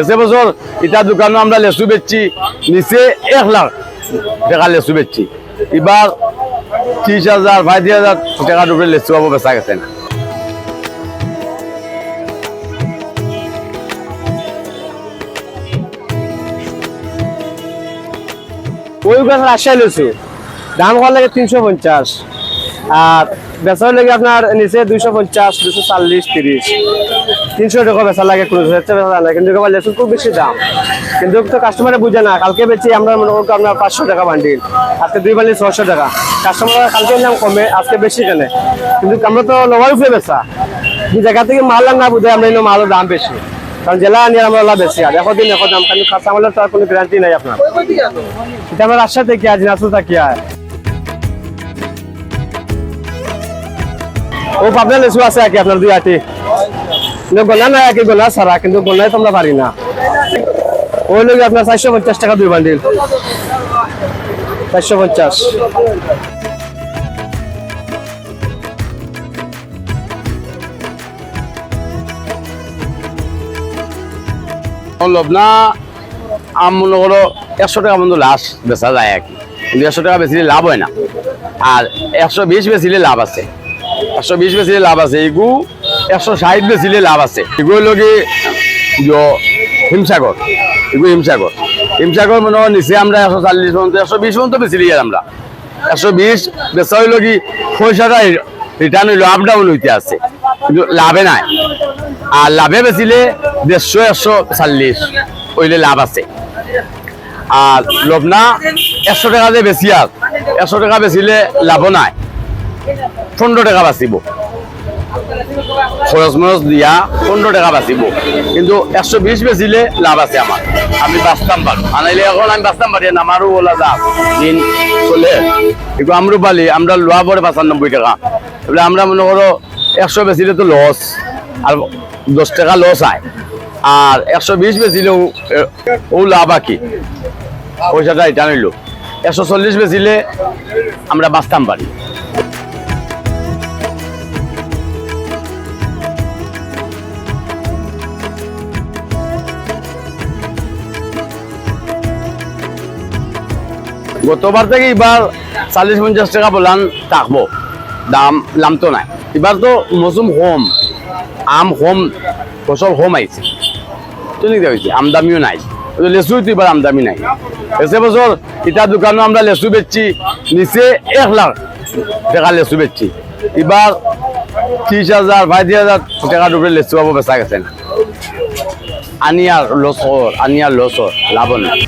এসে বছর এটা দোকানে আমরা লেসু বেচছি, নিচে এক লাখ টাকা লেসু বেচছি। এবার ত্রিশ হাজার, পঁয়ত্রিশ হাজার টাকার উপরে লেসু পাবো বেচা গেছে না। ওই গাছ রাজশাহী লইছো দাম হওয়ার লাগে? তিনশো পঞ্চাশ। আর বেচার লাগে আপনার নিচে দুইশো পঞ্চাশ দুশো চল্লিশ, তিরিশ? তিনশো টাকা বেচা লাগে, কোনো বেচা বেচা লাগে। কিন্তু লেসুন খুব বেশি দাম। কিন্তু তো কাস্টমারে বুঝে না, কালকে বেচি, আমরা মনে করব আপনার পাঁচশো টাকা বান্ডিল আজকে দুই বান্ডিল ছশো টাকা। কাস্টমার কালকে দাম কমে, আজকে বেশি কেনে। কিন্তু আমরা তো লোয়ার উপরে বেচা। যে জায়গা থেকে মাল না বুঝে আমরা এনে মালের দাম বেশি। কারণ জেলা আনি আমরা ওলা বেশি আর এখন দিন, এখন দাম। কিন্তু কাঁচা তো আর কোনো গ্যারান্টি নাই আপনার। এটা আমরা রাজশাহী থেকে, আজ নাসুল থাকি আর। ও পাবনা লেসু আছে কি আপনার দুই আটি। গোলা আর কি গোলা সারা কিন্তু গোলাই তো আমরা পারি না। ওই লোক আপনার চারশো পঞ্চাশ টাকা দুই বান্ডিল। চারশো পঞ্চাশ। লবনা আম মনে করো একশো টাকা মতো লাস্ট বেচা যায় আর কি। একশো টাকা বেশি লাভ হয় না। আর একশো বিশ বেচিলে লাভ আছে। একশো বিশ বেচিলে লাভ আছে, এগু একশো ষাট বেচিলে লাভ আছে। এগুলো লগে হিমসাগর, এগু হিমসাগর। হিমসাগর মনে হয় নিচে আমরা একশো চল্লিশ পর্যন্ত, একশো বিশ পর্যন্ত বেচিলি আর আমরা। একশো বিশ বেচা হইল কি, পয়সাটা রিটার্ন হইল আপ ডাউন হইতে আছে। কিন্তু লাভে নাই। আর লাভে বেচিলে দেড়শো, একশো চল্লিশ ওইলে লাভ আছে। আর লবনা একশো টাকা যে বেশি আর, একশো টাকা বেচিলে লাভ নাই। পনেরো টাকা বাঁচিব। খরচ মরচ দিয়া পনেরো টাকা বাঁচিব। কিন্তু একশো বিশ বেচিলে লাভ আছে আমার আমি বাঁচতাম পারো আনাইলে এখন আমি বাঁচতাম পারি আমারও ওলা যাক দিন চলে। কিন্তু আমরু পালি আমরা লোয়া পরে পঁচানব্বই টাকা। এবার আমরা মনে করো একশো বেচিলে তো লস আর দশ টাকা লস হয় আর একশো বিশ বেচিলেও ও লাভ আর কি? পয়সাটা এটা নিল একশো চল্লিশ বেচিলে আমরা বাঁচতাম পারি গতবার থেকে এবার চাল্লিশ পঞ্চাশ টাকা বলান থাকব। দাম লাম তো নাই। এবার তো মৌসুম কম, আম কম, ফসল কম আইছে তেনেকে হয়েছে আমদামিও নাই। লেচু তো এবার আমদামি নাই। এসে বছর ইটা দোকানে আমরা লেচু বেচছি, নিচে এক লাখ টাকা লেচু বেচছি। এবার ত্রিশ হাজার পঁয়ত্রিশ হাজার টাকার উপরে লেচু পাবো, বেচা গেছে না। আনি আর লস হর আনি আর লস লাভ নাই।